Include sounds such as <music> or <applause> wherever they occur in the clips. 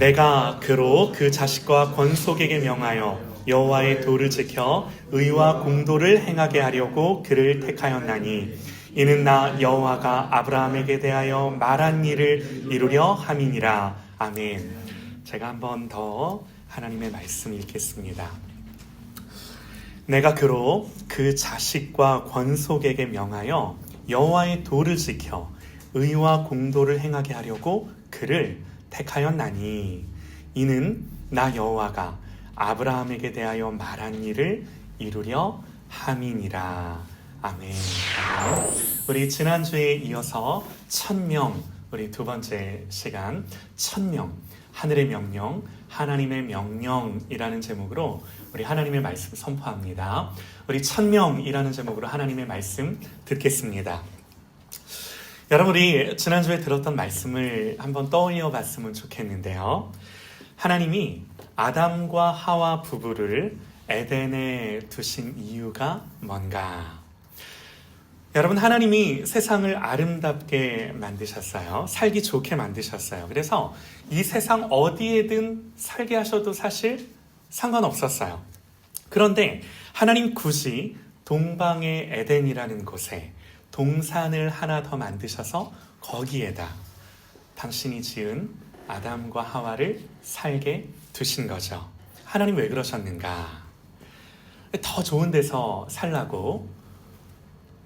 내가 그로 그 자식과 권속에게 명하여 여호와의 도를 지켜 의와 공도를 행하게 하려고 그를 택하였나니 이는 나 여호와가 아브라함에게 대하여 말한 일을 이루려 함이니라 아멘. 제가 한 번 더 하나님의 말씀 읽겠습니다. 내가 그로 그 자식과 권속에게 명하여 여호와의 도를 지켜 의와 공도를 행하게 하려고 그를 택하였나니 이는 나 여호와가 아브라함에게 대하여 말한 일을 이루려 함이니라 아멘. 우리 지난주에 이어서 천명 우리 두 번째 시간 천명 하늘의 명령 하나님의 명령이라는 제목으로 우리 하나님의 말씀 선포합니다. 우리 천명이라는 제목으로 하나님의 말씀 듣겠습니다. 여러분 우리 지난주에 들었던 말씀을 한번 떠올려 봤으면 좋겠는데요. 하나님이 아담과 하와 부부를 에덴에 두신 이유가 뭔가? 여러분 하나님이 세상을 아름답게 만드셨어요. 살기 좋게 만드셨어요. 그래서 이 세상 어디에든 살게 하셔도 사실 상관없었어요. 그런데 하나님 굳이 동방의 에덴이라는 곳에 동산을 하나 더 만드셔서 거기에다 당신이 지은 아담과 하와를 살게 두신 거죠. 하나님 왜 그러셨는가? 더 좋은 데서 살라고.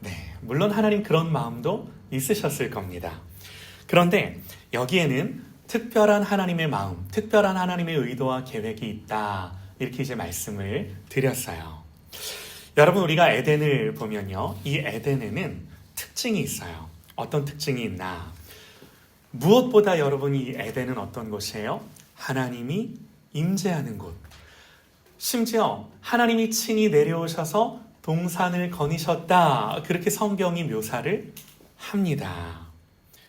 네, 물론 하나님 그런 마음도 있으셨을 겁니다. 그런데 여기에는 특별한 하나님의 마음, 특별한 하나님의 의도와 계획이 있다. 이렇게 이제 말씀을 드렸어요. 여러분, 우리가 에덴을 보면요. 이 에덴에는 특징이 있어요. 어떤 특징이 있나? 무엇보다 여러분 이 에덴은 어떤 곳이에요? 하나님이 임재하는 곳. 심지어 하나님이 친히 내려오셔서 동산을 거니셨다. 그렇게 성경이 묘사를 합니다.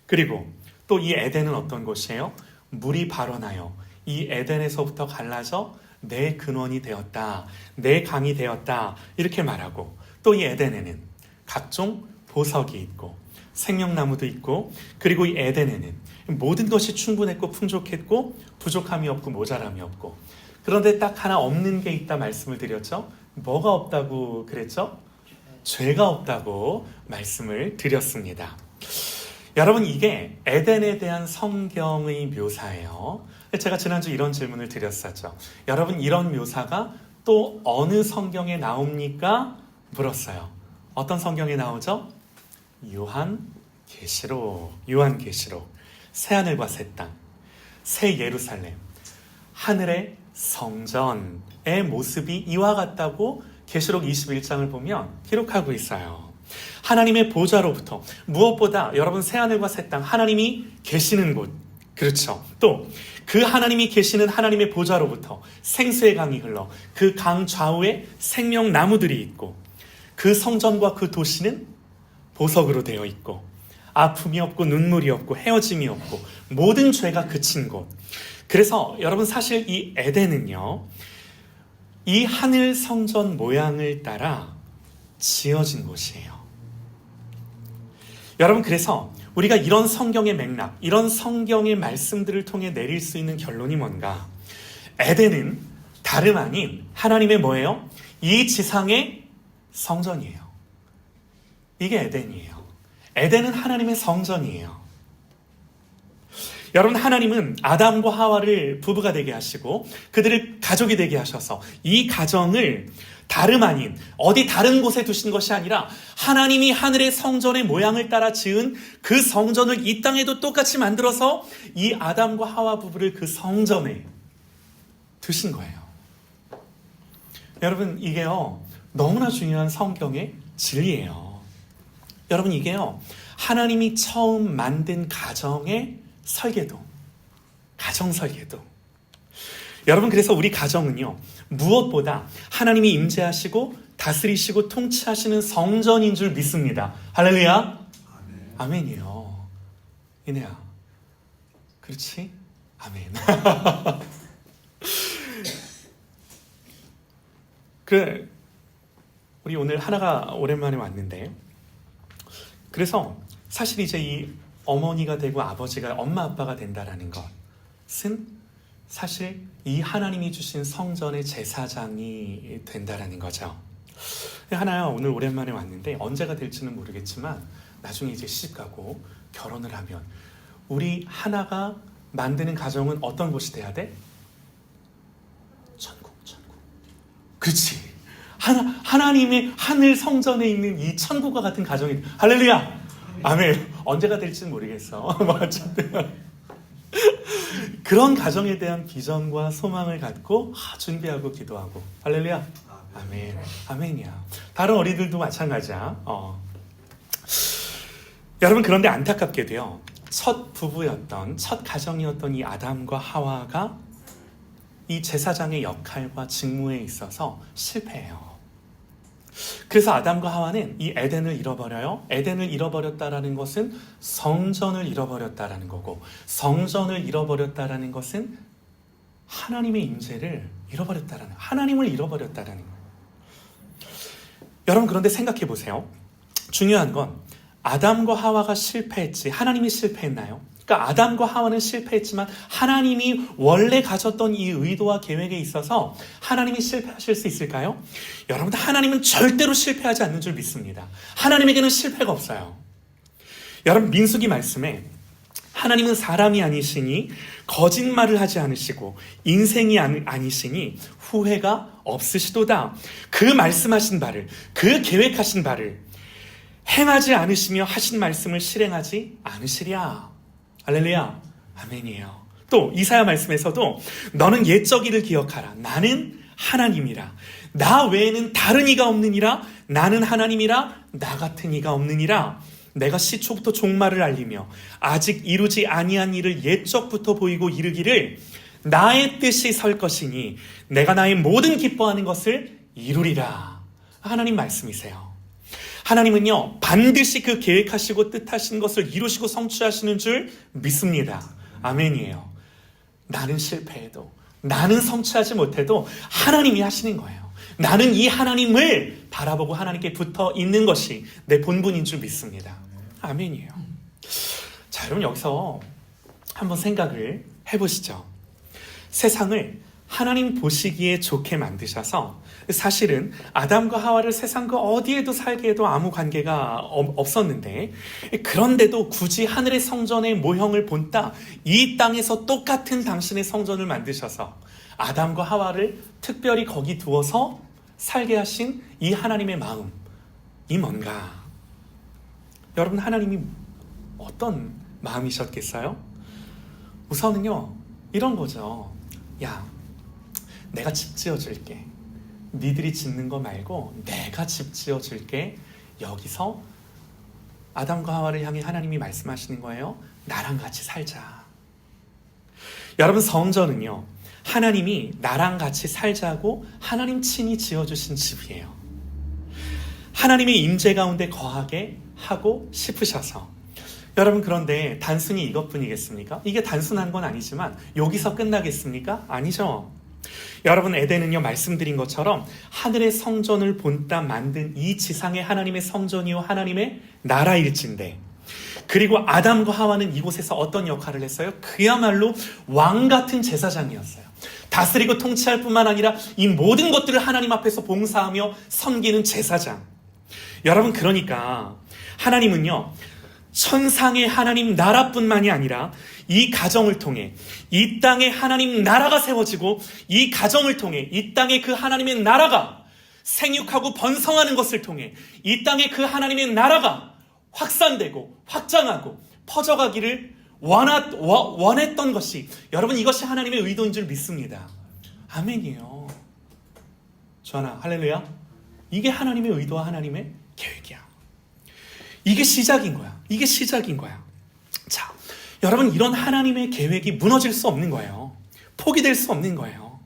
그리고 또 이 에덴은 어떤 곳이에요? 물이 발원하여 이 에덴에서부터 갈라져 내 근원이 되었다. 내 강이 되었다. 이렇게 말하고 또 이 에덴에는 각종 보석이 있고 생명나무도 있고 그리고 이 에덴에는 모든 것이 충분했고 풍족했고 부족함이 없고 모자람이 없고 그런데 딱 하나 없는 게 있다 말씀을 드렸죠. 뭐가 없다고 그랬죠? 죄가 없다고 말씀을 드렸습니다. 여러분 이게 에덴에 대한 성경의 묘사예요. 제가 지난주 이런 질문을 드렸었죠. 여러분 이런 묘사가 또 어느 성경에 나옵니까? 물었어요. 어떤 성경에 나오죠? 요한 계시록, 요한 계시록, 새 하늘과 새 땅, 새 예루살렘, 하늘의 성전의 모습이 이와 같다고 계시록 21장을 보면 기록하고 있어요. 하나님의 보좌로부터 무엇보다 여러분 새 하늘과 새 땅 하나님이 계시는 곳 그렇죠. 또 그 하나님이 계시는 하나님의 보좌로부터 생수의 강이 흘러 그 강 좌우에 생명 나무들이 있고 그 성전과 그 도시는 보석으로 되어 있고 아픔이 없고 눈물이 없고 헤어짐이 없고 모든 죄가 그친 곳. 그래서 여러분 사실 이 에덴은요. 이 하늘 성전 모양을 따라 지어진 곳이에요. 여러분 그래서 우리가 이런 성경의 맥락, 이런 성경의 말씀들을 통해 내릴 수 있는 결론이 뭔가? 에덴은 다름 아닌 하나님의 뭐예요? 이 지상의 성전이에요. 이게 에덴이에요. 에덴은 하나님의 성전이에요. 여러분, 하나님은 아담과 하와를 부부가 되게 하시고 그들을 가족이 되게 하셔서 이 가정을 다름 아닌 어디 다른 곳에 두신 것이 아니라 하나님이 하늘의 성전의 모양을 따라 지은 그 성전을 이 땅에도 똑같이 만들어서 이 아담과 하와 부부를 그 성전에 두신 거예요. 여러분, 이게요, 너무나 중요한 성경의 진리예요. 여러분, 이게요, 하나님이 처음 만든 가정의 설계도, 가정 설계도. 여러분, 그래서 우리 가정은요, 무엇보다 하나님이 임재하시고 다스리시고 통치하시는 성전인 줄 믿습니다. 할렐루야. 아멘. 이에요 이내야. 그렇지? 아멘. <laughs> 그 우리 오늘 하나가 오랜만에 왔는데 그래서 사실 이제 이 어머니가 되고 아버지가 엄마 아빠가 된다라는 것은 사실 이 하나님이 주신 성전의 제사장이 된다라는 거죠. 하나야 오늘 오랜만에 왔는데 언제가 될지는 모르겠지만 나중에 이제 시집 가고 결혼을 하면 우리 하나가 만드는 가정은 어떤 곳이 돼야 돼? 천국, 천국. 그렇지. 하나 하나님의 하늘 성전에 있는 이 천국과 같은 가정이 할렐루야. 아멘. 언제가 될지는 모르겠어. <laughs> 뭐 그런 가정에 대한 비전과 소망을 갖고 아, 준비하고 기도하고 할렐루야. 아멘. 아멘이야. 다른 어린들도 마찬가지야. 어. 여러분 그런데 안타깝게도요. 첫 부부였던 첫 가정이었던 이 아담과 하와가 이 제사장의 역할과 직무에 있어서 실패해요. 그래서 아담과 하와는 이 에덴을 잃어버려요. 에덴을 잃어버렸다라는 것은 성전을 잃어버렸다라는 거고 성전을 잃어버렸다라는 것은 하나님의 임재를 잃어버렸다라는 하나님을 잃어버렸다라는 거예요. 여러분 그런데 생각해 보세요. 중요한 건 아담과 하와가 실패했지 하나님이 실패했나요? 그러니까 아담과 하와는 실패했지만 하나님이 원래 가졌던 이 의도와 계획에 있어서 하나님이 실패하실 수 있을까요? 여러분 하나님은 절대로 실패하지 않는 줄 믿습니다. 하나님에게는 실패가 없어요. 여러분 민수기 말씀에 하나님은 사람이 아니시니 거짓말을 하지 않으시고 인생이 아니시니 후회가 없으시도다. 그 말씀하신 바를 그 계획하신 바를 행하지 않으시며 하신 말씀을 실행하지 않으시랴. 할렐루야. 아멘이에요. 또 이사야 말씀에서도 너는 옛적 일을 기억하라. 나는 하나님이라. 나 외에는 다른 이가 없느니라. 나는 하나님이라. 나 같은 이가 없느니라. 내가 시초부터 종말을 알리며 아직 이루지 아니한 일을 옛적부터 보이고 이르기를 나의 뜻이 설 것이니 내가 나의 모든 기뻐하는 것을 이루리라. 하나님 말씀이세요. 하나님은요, 반드시 그 계획하시고 뜻하신 것을 이루시고 성취하시는 줄 믿습니다. 아멘이에요. 나는 실패해도, 나는 성취하지 못해도 하나님이 하시는 거예요. 나는 이 하나님을 바라보고 하나님께 붙어 있는 것이 내 본분인 줄 믿습니다. 아멘이에요. 자, 여러분 여기서 한번 생각을 해보시죠. 세상을 하나님 보시기에 좋게 만드셔서 사실은 아담과 하와를 세상 그 어디에도 살게 해도 아무 관계가 없었는데 그런데도 굳이 하늘의 성전의 모형을 본따 이 땅에서 똑같은 당신의 성전을 만드셔서 아담과 하와를 특별히 거기 두어서 살게 하신 이 하나님의 마음 이 뭔가? 여러분 하나님이 어떤 마음이셨겠어요? 우선은요 이런 거죠. 야 내가 집 지어줄게 니들이 짓는 거 말고 내가 집 지어 줄게. 여기서 아담과 하와를 향해 하나님이 말씀하시는 거예요. 나랑 같이 살자. 여러분 성전은요. 하나님이 나랑 같이 살자고 하나님 친히 지어 주신 집이에요. 하나님의 임재 가운데 거하게 하고 싶으셔서 여러분 그런데 단순히 이것뿐이겠습니까? 이게 단순한 건 아니지만 여기서 끝나겠습니까? 아니죠. 여러분 에덴은요 말씀드린 것처럼 하늘의 성전을 본따 만든 이 지상의 하나님의 성전이요 하나님의 나라일진데 그리고 아담과 하와는 이곳에서 어떤 역할을 했어요? 그야말로 왕 같은 제사장이었어요. 다스리고 통치할 뿐만 아니라 이 모든 것들을 하나님 앞에서 봉사하며 섬기는 제사장. 여러분 그러니까 하나님은요 천상의 하나님 나라뿐만이 아니라 이 가정을 통해 이 땅에 하나님 나라가 세워지고 이 가정을 통해 이 땅에 그 하나님의 나라가 생육하고 번성하는 것을 통해 이 땅에 그 하나님의 나라가 확산되고 확장하고 퍼져가기를 원하, 원했던 것이 여러분 이것이 하나님의 의도인 줄 믿습니다. 아멘이에요. 주하나 할렐루야. 이게 하나님의 의도와 하나님의 계획 이게 시작인 거야. 이게 시작인 거야. 자, 여러분, 이런 하나님의 계획이 무너질 수 없는 거예요. 포기될 수 없는 거예요.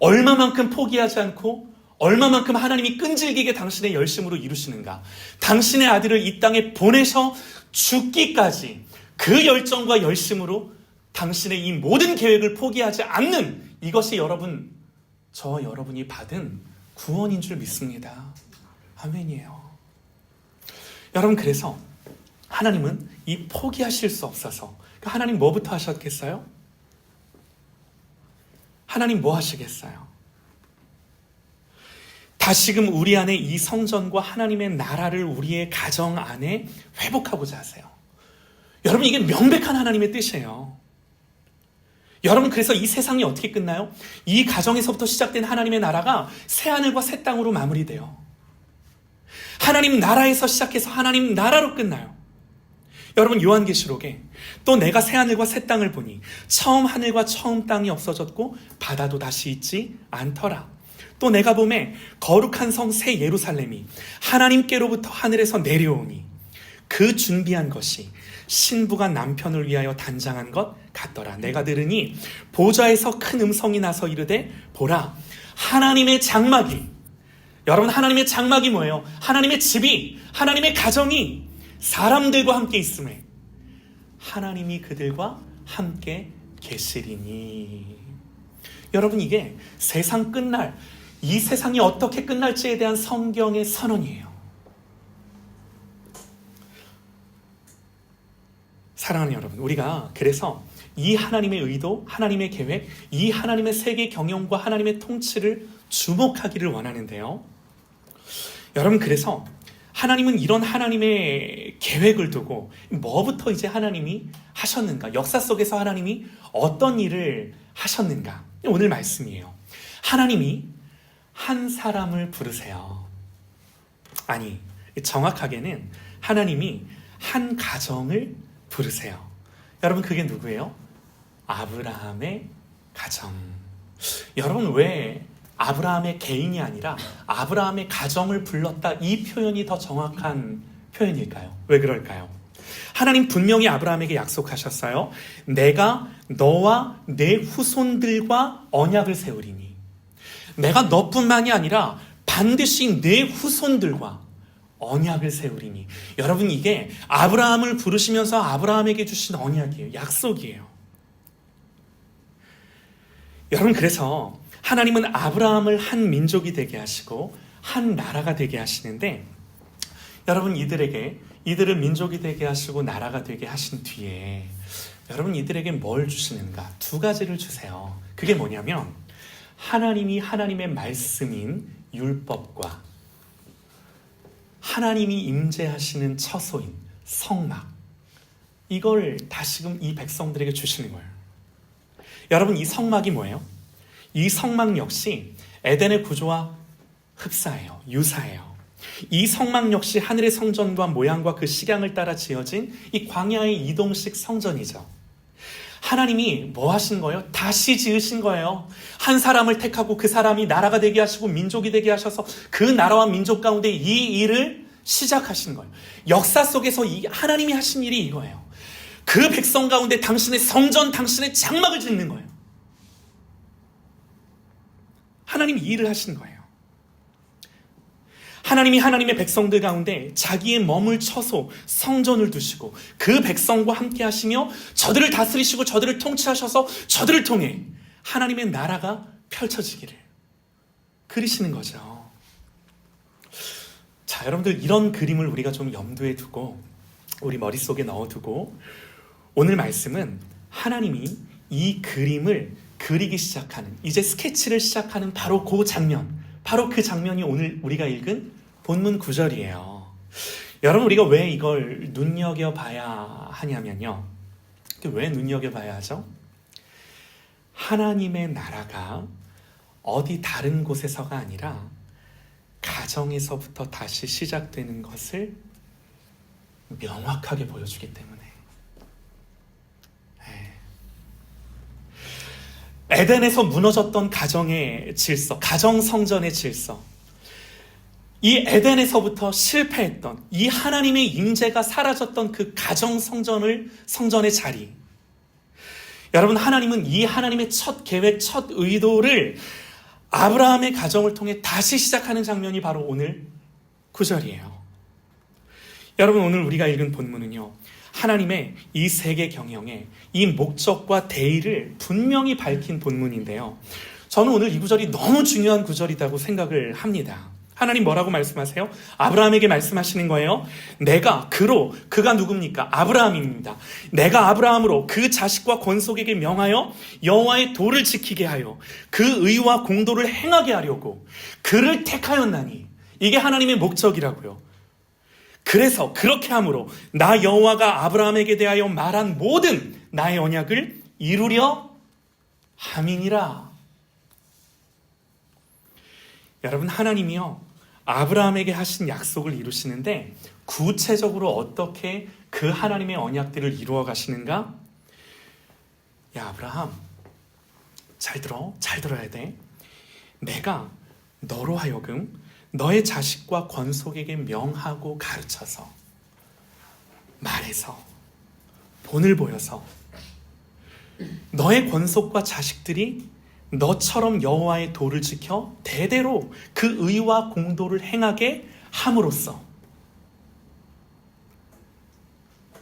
얼마만큼 포기하지 않고 얼마만큼 하나님이 끈질기게 당신의 열심으로 이루시는가. 당신의 아들을 이 땅에 보내셔 죽기까지 그 열정과 열심으로 당신의 이 모든 계획을 포기하지 않는 이것이 여러분, 저와 여러분이 받은 구원인 줄 믿습니다. 아멘이에요. 여러분 그래서 하나님은 이 포기하실 수 없어서 그러니까 하나님 뭐부터 하셨겠어요? 하나님 뭐 하시겠어요? 다시금 우리 안에 이 성전과 하나님의 나라를 우리의 가정 안에 회복하고자 하세요. 여러분, 이게 명백한 하나님의 뜻이에요. 여러분, 그래서 이 세상이 어떻게 끝나요? 이 가정에서부터 시작된 하나님의 나라가 새 하늘과 새 땅으로 마무리돼요. 하나님 나라에서 시작해서 하나님 나라로 끝나요. 여러분 요한계시록에 또 내가 새 하늘과 새 땅을 보니 처음 하늘과 처음 땅이 없어졌고 바다도 다시 있지 않더라. 또 내가 봄에 거룩한 성 새 예루살렘이 하나님께로부터 하늘에서 내려오니 그 준비한 것이 신부가 남편을 위하여 단장한 것 같더라. 내가 들으니 보좌에서 큰 음성이 나서 이르되 보라 하나님의 장막이 여러분 하나님의 장막이 뭐예요? 하나님의 집이 하나님의 가정이 사람들과 함께 있음에 하나님이 그들과 함께 계시리니 여러분 이게 세상 끝날 이 세상이 어떻게 끝날지에 대한 성경의 선언이에요. 사랑하는 여러분, 우리가 그래서 이 하나님의 의도, 하나님의 계획, 이 하나님의 세계 경영과 하나님의 통치를 주목하기를 원하는데요. 여러분, 그래서 하나님은 이런 하나님의 계획을 두고 뭐부터 이제 하나님이 하셨는가? 역사 속에서 하나님이 어떤 일을 하셨는가? 오늘 말씀이에요. 하나님이 한 사람을 부르세요. 아니, 정확하게는 하나님이 한 가정을 부르세요. 여러분, 그게 누구예요? 아브라함의 가정. 여러분, 왜 아브라함의 개인이 아니라 아브라함의 가정을 불렀다 이 표현이 더 정확한 표현일까요? 왜 그럴까요? 하나님 분명히 아브라함에게 약속하셨어요. 내가 너와 내 후손들과 언약을 세우리니. 내가 너뿐만이 아니라 반드시 내 후손들과 언약을 세우리니. 여러분 이게 아브라함을 부르시면서 아브라함에게 주신 언약이에요. 약속이에요. 여러분 그래서 하나님은 아브라함을 한 민족이 되게 하시고 한 나라가 되게 하시는데 여러분 이들에게 이들을 민족이 되게 하시고 나라가 되게 하신 뒤에 여러분 이들에게 뭘 주시는가? 두 가지를 주세요. 그게 뭐냐면 하나님이 하나님의 말씀인 율법과 하나님이 임재하시는 처소인 성막 이걸 다시금 이 백성들에게 주시는 거예요. 여러분 이 성막이 뭐예요? 이 성막 역시 에덴의 구조와 흡사해요. 유사해요. 이 성막 역시 하늘의 성전과 모양과 그 식양을 따라 지어진 이 광야의 이동식 성전이죠. 하나님이 뭐 하신 거예요? 다시 지으신 거예요. 한 사람을 택하고 그 사람이 나라가 되게 하시고 민족이 되게 하셔서 그 나라와 민족 가운데 이 일을 시작하신 거예요. 역사 속에서 이 하나님이 하신 일이 이거예요. 그 백성 가운데 당신의 성전, 당신의 장막을 짓는 거예요. 하나님이 일을 하신 거예요. 하나님이 하나님의 백성들 가운데 자기의 머물 처소 성전을 두시고 그 백성과 함께 하시며 저들을 다스리시고 저들을 통치하셔서 저들을 통해 하나님의 나라가 펼쳐지기를 그리시는 거죠. 자, 여러분들 이런 그림을 우리가 좀 염두에 두고 우리 머릿속에 넣어두고 오늘 말씀은 하나님이 이 그림을 그리기 시작하는 이제 스케치를 시작하는 바로 그 장면 바로 그 장면이 오늘 우리가 읽은 본문 구절이에요. 여러분 우리가 왜 이걸 눈여겨 봐야 하냐면요. 왜 눈여겨 봐야 하죠? 하나님의 나라가 어디 다른 곳에서가 아니라 가정에서부터 다시 시작되는 것을 명확하게 보여주기 때문에. 에덴에서 무너졌던 가정의 질서, 가정 성전의 질서. 이 에덴에서부터 실패했던 이 하나님의 임재가 사라졌던 그 가정 성전을 성전의 자리. 여러분 하나님은 이 하나님의 첫 계획, 첫 의도를 아브라함의 가정을 통해 다시 시작하는 장면이 바로 오늘 구절이에요. 여러분 오늘 우리가 읽은 본문은요. 하나님의 이 세계 경영에 이 목적과 대의를 분명히 밝힌 본문인데요. 저는 오늘 이 구절이 너무 중요한 구절이라고 생각을 합니다. 하나님 뭐라고 말씀하세요? 아브라함에게 말씀하시는 거예요. 내가 그로 그가 누굽니까? 아브라함입니다. 내가 아브라함으로 그 자식과 권속에게 명하여 여호와의 도를 지키게 하여 그 의와 공도를 행하게 하려고 그를 택하였나니 이게 하나님의 목적이라고요. 그래서 그렇게 함으로 나 여호와가 아브라함에게 대하여 말한 모든 나의 언약을 이루려 함이니라. 여러분 하나님이요 아브라함에게 하신 약속을 이루시는데 구체적으로 어떻게 그 하나님의 언약들을 이루어 가시는가? 야 아브라함 잘 들어 잘 들어야 돼. 내가 너로 하여금 너의 자식과 권속에게 명하고 가르쳐서 말해서 본을 보여서 너의 권속과 자식들이 너처럼 여호와의 도를 지켜 대대로 그 의와 공도를 행하게 함으로써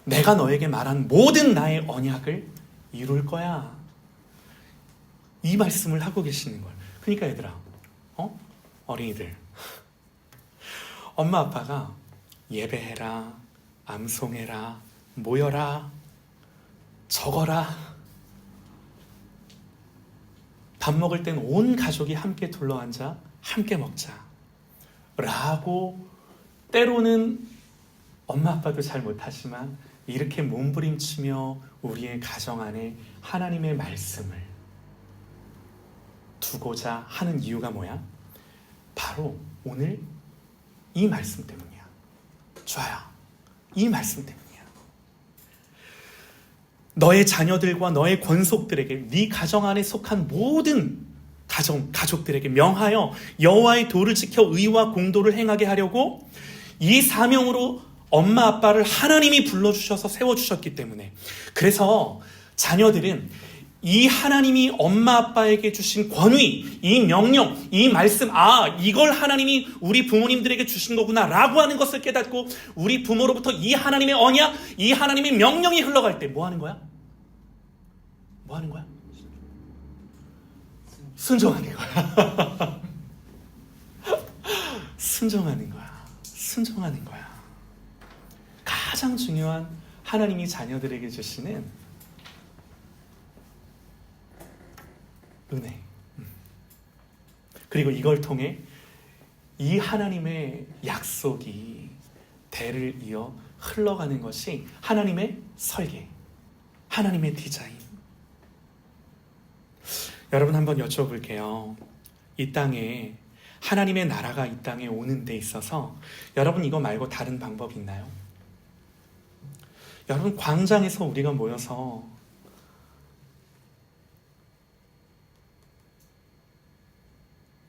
내가 너에게 말한 모든 나의 언약을 이룰 거야. 이 말씀을 하고 계시는 걸. 그러니까 얘들아, 어? 어린이들. 엄마 아빠가 예배해라, 암송해라, 모여라, 적어라. 밥 먹을 땐 온 가족이 함께 둘러앉아 함께 먹자. 라고 때로는 엄마 아빠도 잘 못하지만 이렇게 몸부림치며 우리의 가정 안에 하나님의 말씀을 두고자 하는 이유가 뭐야? 바로 오늘 이 말씀 때문이야. 좋아요. 이 말씀 때문이야. 너의 자녀들과 너의 권속들에게 네 가정 안에 속한 모든 가정 가족들에게 명하여 여호와의 도를 지켜 의와 공도를 행하게 하려고 이 사명으로 엄마 아빠를 하나님이 불러 주셔서 세워 주셨기 때문에 그래서 자녀들은 이 하나님이 엄마 아빠에게 주신 권위, 이 명령, 이 말씀, 아, 이걸 하나님이 우리 부모님들에게 주신 거구나, 라고 하는 것을 깨닫고 우리 부모로부터 이 하나님의 언약, 이 하나님의 명령이 흘러갈 때 뭐 하는 거야? 뭐 하는 거야? 순종하는 거야. <laughs> 순종하는 거야. 순종하는 거야. 가장 중요한 하나님이 자녀들에게 주시는 은혜. 음. 그리고 이걸 통해 이 하나님의 약속이 대를 이어 흘러가는 것이 하나님의 설계, 하나님의 디자인. 여러분 한번 여쭤볼게요. 이 땅에 하나님의 나라가 이 땅에 오는 데 있어서 여러분 이거 말고 다른 방법이 있나요? 여러분 광장에서 우리가 모여서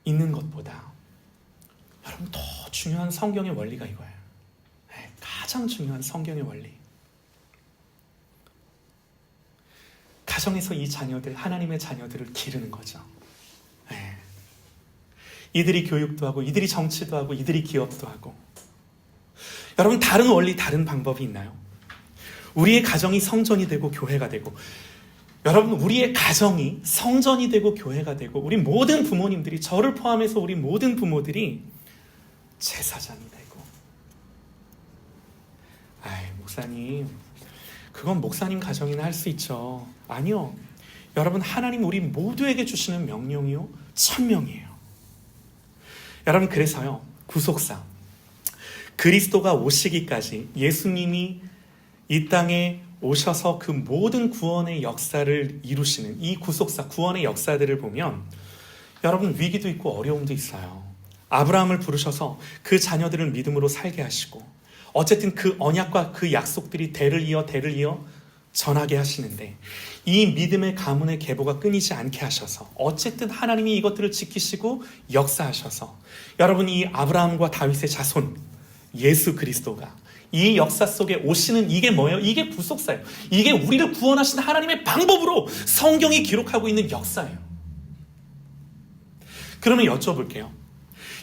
있는 것보다 여러분 더 중요한 성경의 원리가 이거예요. 네, 가장 중요한 성경의 원리. 가정에서 이 자녀들, 하나님의 자녀들을 기르는 거죠. 네. 이들이 교육도 하고, 이들이 정치도 하고, 이들이 기업도 하고. 여러분, 다른 원리, 다른 방법이 있나요? 우리의 가정이 성전이 되고, 교회가 되고, 여러분, 우리의 가정이 성전이 되고, 교회가 되고, 우리 모든 부모님들이, 저를 포함해서 우리 모든 부모들이 제사장이 되고, 아이, 목사님, 그건 목사님 가정이나 할 수 있죠. 아니요. 여러분, 하나님 우리 모두에게 주시는 명령이요. 천명이에요. 여러분, 그래서요. 구속사. 그리스도가 오시기까지 예수님이 이 땅에 오셔서 그 모든 구원의 역사를 이루시는 이 구속사, 구원의 역사들을 보면 여러분 위기도 있고 어려움도 있어요. 아브라함을 부르셔서 그 자녀들을 믿음으로 살게 하시고 어쨌든 그 언약과 그 약속들이 대를 이어 대를 이어 전하게 하시는데 이 믿음의 가문의 계보가 끊이지 않게 하셔서 어쨌든 하나님이 이것들을 지키시고 역사하셔서 여러분 이 아브라함과 다윗의 자손 예수 그리스도가 이 역사 속에 오시는 이게 뭐예요? 이게 부속사예요. 이게 우리를 구원하신 하나님의 방법으로 성경이 기록하고 있는 역사예요. 그러면 여쭤볼게요.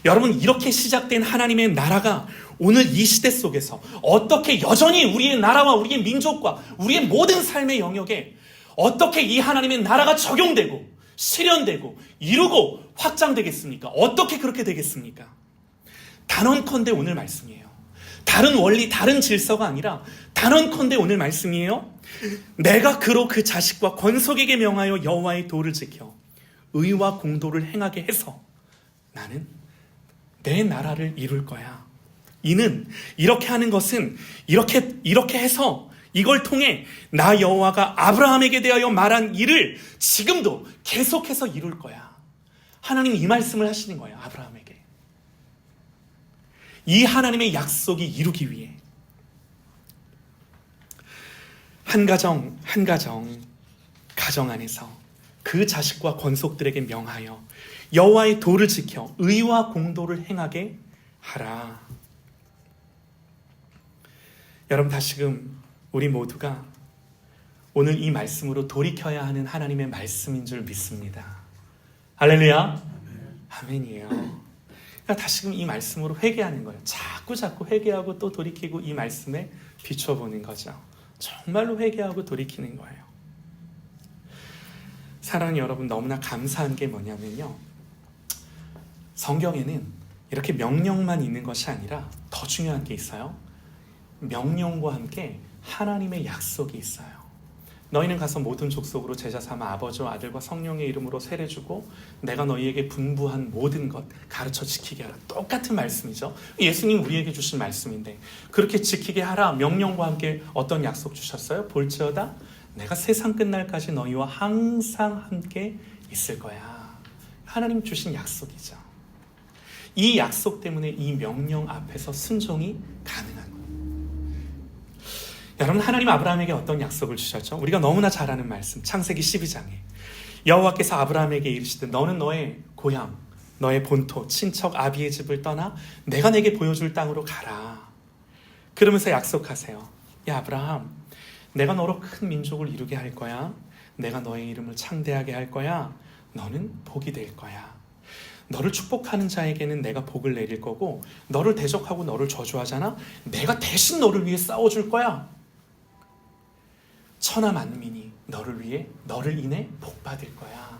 여러분 이렇게 시작된 하나님의 나라가 오늘 이 시대 속에서 어떻게 여전히 우리의 나라와 우리의 민족과 우리의 모든 삶의 영역에 어떻게 이 하나님의 나라가 적용되고 실현되고 이루고 확장되겠습니까? 어떻게 그렇게 되겠습니까? 단언컨대 오늘 말씀이에요. 다른 원리, 다른 질서가 아니라 단언컨대 오늘 말씀이에요. 내가 그로 그 자식과 권속에게 명하여 여호와의 도를 지켜 의와 공도를 행하게 해서 나는 내 나라를 이룰 거야. 이는 이렇게 하는 것은 이렇게 이렇게 해서 이걸 통해 나 여호와가 아브라함에게 대하여 말한 일을 지금도 계속해서 이룰 거야. 하나님 이 말씀을 하시는 거예요. 아브라함에게. 이 하나님의 약속이 이루기 위해 한 가정 한 가정 가정 안에서 그 자식과 권속들에게 명하여 여호와의 도를 지켜 의와 공도를 행하게 하라. 여러분 다시금 우리 모두가 오늘 이 말씀으로 돌이켜야 하는 하나님의 말씀인 줄 믿습니다. 할렐루야. 아멘이에요. 그러니까 다시금 이 말씀으로 회개하는 거예요. 자꾸 자꾸 회개하고 또 돌이키고 이 말씀에 비춰보는 거죠. 정말로 회개하고 돌이키는 거예요. 사랑하는 여러분 너무나 감사한 게 뭐냐면요. 성경에는 이렇게 명령만 있는 것이 아니라 더 중요한 게 있어요. 명령과 함께 하나님의 약속이 있어요. 너희는 가서 모든 족속으로 제자 삼아 아버지와 아들과 성령의 이름으로 세례 주고 내가 너희에게 분부한 모든 것 가르쳐 지키게 하라. 똑같은 말씀이죠. 예수님 우리에게 주신 말씀인데 그렇게 지키게 하라. 명령과 함께 어떤 약속 주셨어요? 볼지어다 내가 세상 끝날까지 너희와 항상 함께 있을 거야. 하나님 주신 약속이죠. 이 약속 때문에 이 명령 앞에서 순종이 가능한 거예요. 여러분 하나님 아브라함에게 어떤 약속을 주셨죠? 우리가 너무나 잘 아는 말씀 창세기 12장에 여호와께서 아브라함에게 이르시되 너는 너의 고향 너의 본토 친척 아비의 집을 떠나 내가 내게 보여줄 땅으로 가라. 그러면서 약속하세요. 야 아브라함 내가 너로 큰 민족을 이루게 할 거야. 내가 너의 이름을 창대하게 할 거야. 너는 복이 될 거야. 너를 축복하는 자에게는 내가 복을 내릴 거고 너를 대적하고 너를 저주하잖아. 내가 대신 너를 위해 싸워줄 거야. 천하 만민이 너를 위해 너를 인해 복 받을 거야.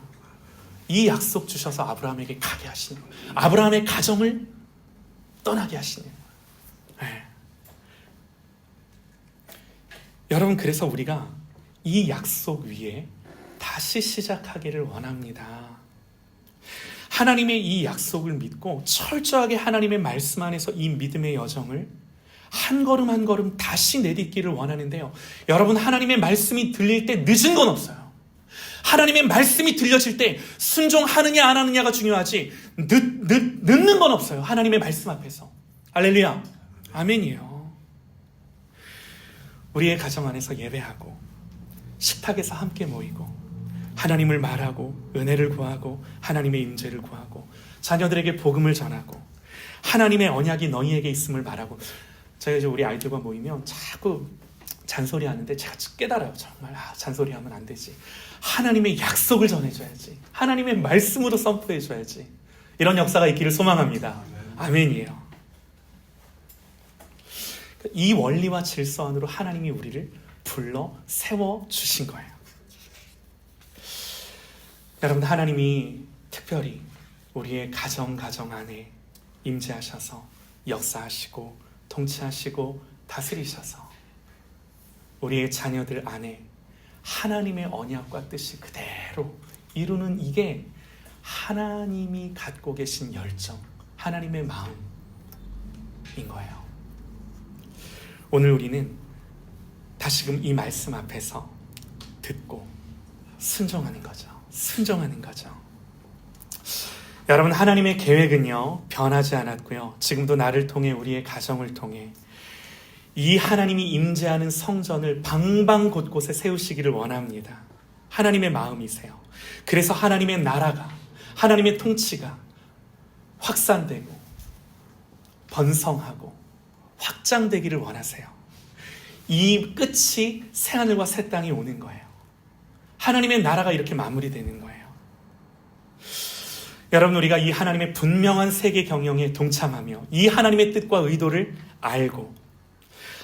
이 약속 주셔서 아브라함에게 가게 하시는 거예요. 아브라함의 가정을 떠나게 하시는 거예요. 네. 여러분 그래서 우리가 이 약속 위에 다시 시작하기를 원합니다. 하나님의 이 약속을 믿고 철저하게 하나님의 말씀 안에서 이 믿음의 여정을 한 걸음 한 걸음 다시 내딛기를 원하는데요. 여러분 하나님의 말씀이 들릴 때 늦은 건 없어요. 하나님의 말씀이 들려질 때 순종하느냐 안 하느냐가 중요하지 늦, 늦, 늦는 건 없어요. 하나님의 말씀 앞에서. 할렐루야. 아멘이에요. 우리의 가정 안에서 예배하고 식탁에서 함께 모이고 하나님을 말하고 은혜를 구하고 하나님의 임재를 구하고 자녀들에게 복음을 전하고 하나님의 언약이 너희에게 있음을 말하고 제가 이제 우리 아이들과 모이면 자꾸 잔소리 하는데 제가 깨달아요. 정말 아, 잔소리 하면 안 되지. 하나님의 약속을 전해줘야지. 하나님의 말씀으로 선포해줘야지. 이런 역사가 있기를 소망합니다. 아멘이에요. 이 원리와 질서 안으로 하나님이 우리를 불러 세워 주신 거예요. 여러분 하나님이 특별히 우리의 가정 가정 안에 임재하셔서 역사하시고 통치하시고 다스리셔서 우리의 자녀들 안에 하나님의 언약과 뜻이 그대로 이루는 이게 하나님이 갖고 계신 열정, 하나님의 마음인 거예요. 오늘 우리는 다시금 이 말씀 앞에서 듣고 순종하는 거죠. 순종하는 거죠. 여러분 하나님의 계획은요 변하지 않았고요. 지금도 나를 통해 우리의 가정을 통해 이 하나님이 임재하는 성전을 방방 곳곳에 세우시기를 원합니다. 하나님의 마음이세요. 그래서 하나님의 나라가 하나님의 통치가 확산되고 번성하고 확장되기를 원하세요. 이 끝이 새하늘과 새 땅이 오는 거예요. 하나님의 나라가 이렇게 마무리되는 거예요. 여러분 우리가 이 하나님의 분명한 세계 경영에 동참하며 이 하나님의 뜻과 의도를 알고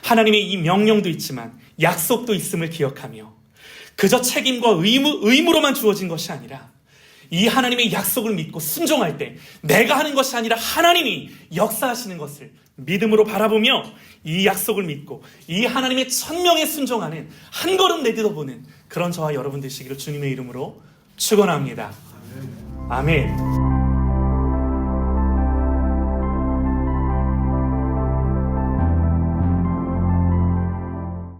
하나님의 이 명령도 있지만 약속도 있음을 기억하며 그저 책임과 의무, 의무로만 주어진 것이 아니라 이 하나님의 약속을 믿고 순종할 때 내가 하는 것이 아니라 하나님이 역사하시는 것을 믿음으로 바라보며 이 약속을 믿고 이 하나님의 천명에 순종하는 한 걸음 내딛어보는 그런 저와 여러분 되시기를 주님의 이름으로 축원합니다. 아멘.